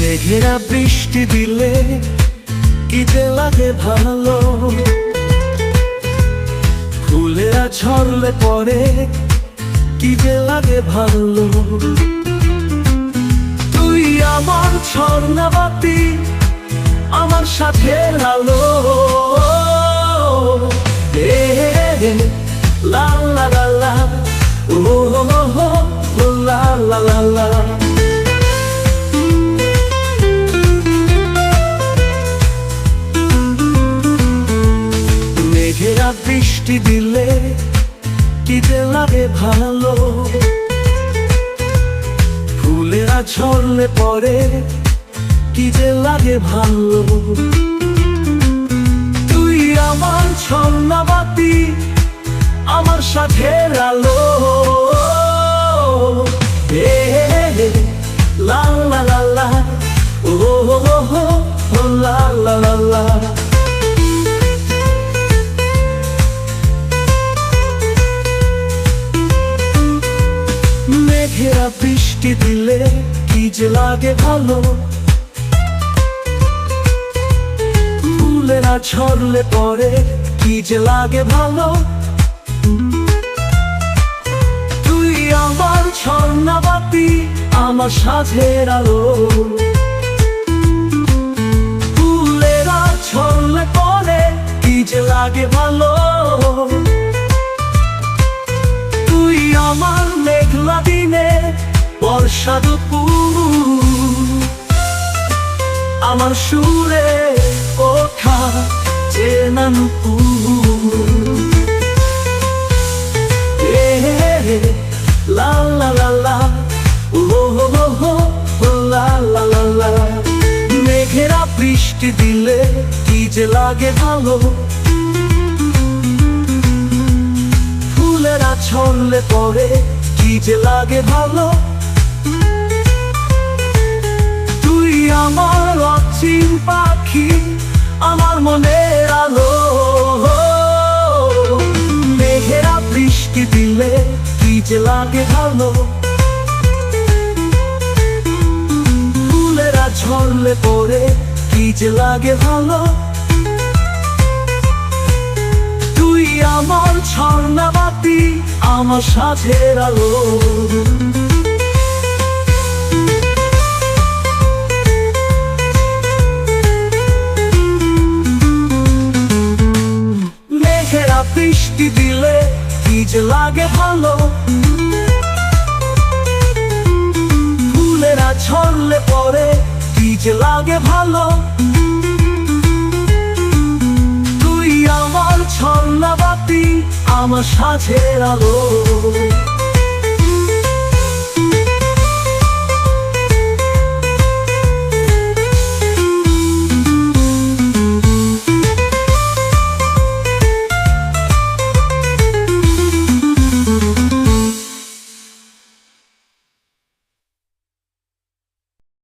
মেঘেরা বৃষ্টি দিলে কিতে লাগে ভালো? ফুলেরা ছড়লে পরে কিতে লাগে ভালো? তুই আমার ছর্ণাবাতি আমার সাথে আলো। মেঘেরা বৃষ্টি দিলে কি যে লাগে ভালো। ফুলেরা ঝরলে পরে কি যে লাগে ভালো। তুই আমার ছন্নাবাতি আমার সাথে আলো। মেঘেরা বৃষ্টি দিলে কি যে লাগে ভালো? ফুলেরা ছড়লে পরে কি যে লাগে ভালো? তুই আমার ঝর্ণাবাতি, আমার সাথের আলো। দুপুর আমার সুরে ওঠা চেনা লা লা লা লা ও হো হো, লা লা লা লা। মেঘেরা বৃষ্টি দিলে কি যে লাগে ভালো? ফুলেরা ছড়লে পরে কি যে লাগে ভালো? লাগে ভালো। ফুলেরা ঝরলে পরে কি যে লাগে ভালো। তুই আমার ছর্ণাবাতি আমার সাথের আলো। বৃষ্টি দিলে কি যে লাগে ভালো? লাগে ভালো। তুই আমার ছন্নাবাতি আমার সাথে আলো।